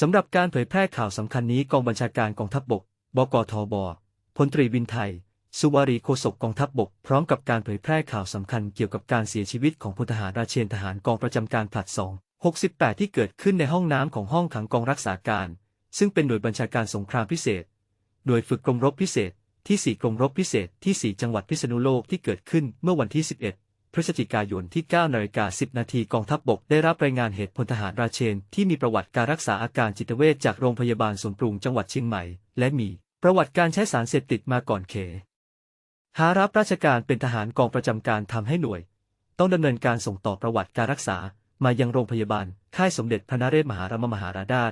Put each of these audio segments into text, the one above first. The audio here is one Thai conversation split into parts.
สำหรับการเผยแพร่ข่าวสำคัญนี้กองบัญชาการกองทัพบบก บกทบพลตรีวินไทย สุวารีโฆษกกองทัพบบก พร้อมกับการเผยแพร่ข่าวสำคัญเกี่ยวกับการเสียชีวิตของพลทหารราเชนทหารกองประจำการผลัดสอง68 ที่เกิดขึ้นในห้องน้ำของห้องขังกองรักษาการ ซึ่งเป็นหน่วยบัญชาการสงครามพิเศษ หน่วยฝึกกรมรบพิเศษ ที่ 4 กรมรบพิเศษที่ 4 จังหวัดพิษณุโลกที่เกิดขึ้นเมื่อวันที่ 11 พฤศจิกายนที่9นาฬิกา10 นาทีกองทัพบบกได้รับรายงานเหตุพลทหารราเชน ที่มีประวัติการรักษาอาการจิตเวชจากโรงพยาบาลสวนปรุงจังหวัดเชียงใหม่ และมีประวัติการใช้สารเสพติดมาก่อนเขหารับราชการเป็นทหารกองประจำการทำให้หน่วย ต้องดำเนินการส่งต่อประวัติการรักษา มายังโรงพยาบาลค่ายสมเด็จพระนเรศมหารามมหาราชา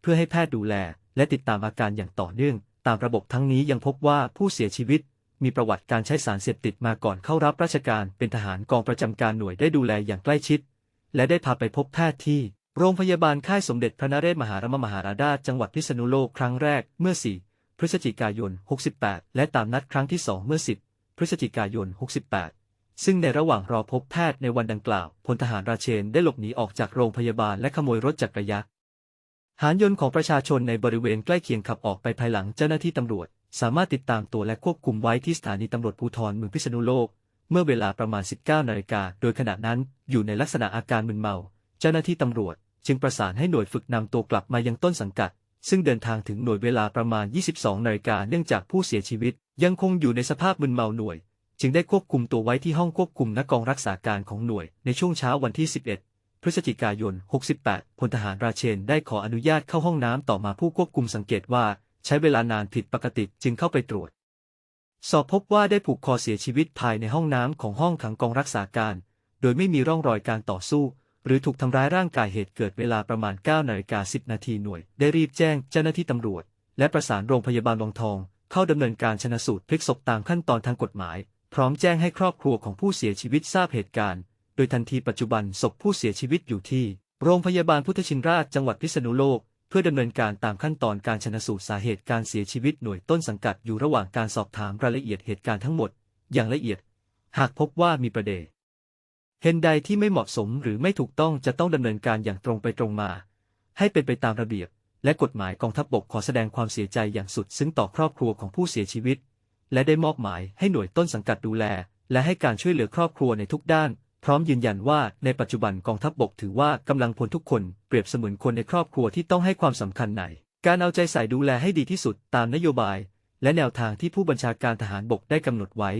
เพื่อให้แพทย์ดูแล และติดตามอาการอย่างต่อเนื่อง ตามระบบทั้งนี้ยังพบว่าผู้เสียชีวิต มีประวัติการใช้สารเสพติดมาก่อนเข้ารับราชการเป็นทหารกองประจำการหน่วยได้ดูแลอย่างใกล้ชิด และได้พาไปพบแพทย์ที่ โรงพยาบาลค่ายสมเด็จพระนเรศมหารามมหาราชาจังหวัดพิษณุโลกครั้งแรกเมื่อ 4 พฤศจิกายน 68 และตามนัดครั้งที่ 2 เมื่อ 10 พฤศจิกายน 68 ซึ่งในระหว่างรอพบแพทย์ในวันดังกล่าวพลทหารราเชนได้หลบหนีออกจากโรงพยาบาลและขโมยรถจักรยานหารยนต์ของประชาชนในบริเวณใกล้เคียงขับออกไปภายหลังเจ้าหน้าที่ตำรวจ สามารถติดตามตัวและควบคุมไว้ที่สถานีตำรวจภูธรเมืองพิษณุโลก เมื่อเวลาประมาณ 19 นาฬิกา โดยขณะนั้นอยู่ในลักษณะอาการมึนเมา เจ้าหน้าที่ตำรวจ จึงประสานให้หน่วยฝึกนำตัวกลับมายังต้นสังกัด ซึ่งเดินทางถึงหน่วยเวลาประมาณ 22 นาฬิกาเนื่องจากผู้เสียชีวิต ยังคงอยู่ในสภาพมึนเมาหน่วย จึงได้ควบคุมตัวไว้ที่ห้องควบคุมนักกองรักษาการของหน่วยในช่วงเช้าวันที่ 11พฤศจิกายน 68 พลทหารราเชนได้ขออนุญาตเข้าห้องน้ำต่อมาผู้ควบคุมสังเกตว่า ใช้เวลานานผิดปกติจึงเข้าไปตรวจ สอบพบว่าได้ผูกคอเสียชีวิตภายในห้องน้ำของห้องขังกองรักษาการ โดยไม่มีร่องรอยการต่อสู้ หรือถูกทำร้ายร่างกายเหตุเกิดเวลาประมาณ9นาฬิกา10นาทีหน่วย ได้รีบแจ้งเจ้าหน้าที่ตำรวจ และประสานโรงพยาบาลวังทอง เข้าดำเนินการชนสูตรพลิกศพตามขั้นตอนทางกฎหมาย พร้อมแจ้งให้ครอบครัวของผู้เสียชีวิตทราบเหตุการณ์ โดยทันทีปัจจุบันศพผู้เสียชีวิตอยู่ที่ โรงพยาบาลพุทธชินราชจังหวัดพิษณุโลก พื่อดำเนินการตามขั้นตอนการชนสูตรสาเหตุการเสียชีวิตหน่วยต้นสังกัดอยู่ระหว่างการสอบถามรายละเอียดเหตุการณ์ทั้งหมด อย่างละเอียด หากพบว่ามีประเด็นเห็นใดที่ไม่เหมาะสมหรือไม่ถูกต้องจะต้องดำเนินการอย่างตรงไปตรงมา ให้เป็นไปตามระเบียบ และกฎหมายกองทัพบบกขอแสดงความเสียใจอย่างสุดซึ้งต่อครอบครัวของผู้เสียชีวิต และได้มอบหมายให้หน่วยต้นสังกัดดูแล และให้การช่วยเหลือครอบครัวในทุกด้าน พร้อมยืนยันว่าในปัจจุบันกองทัพบบกถือว่ากำลังพลทุกคนเปรียบเสมือนคนในครอบครัวที่ต้องให้ความสำคัญในการเอาใจใส่ดูแลให้ดีที่สุดตามนโยบาย และแนวทางที่ผู้บัญชาการทหารบกได้กำหนดไว้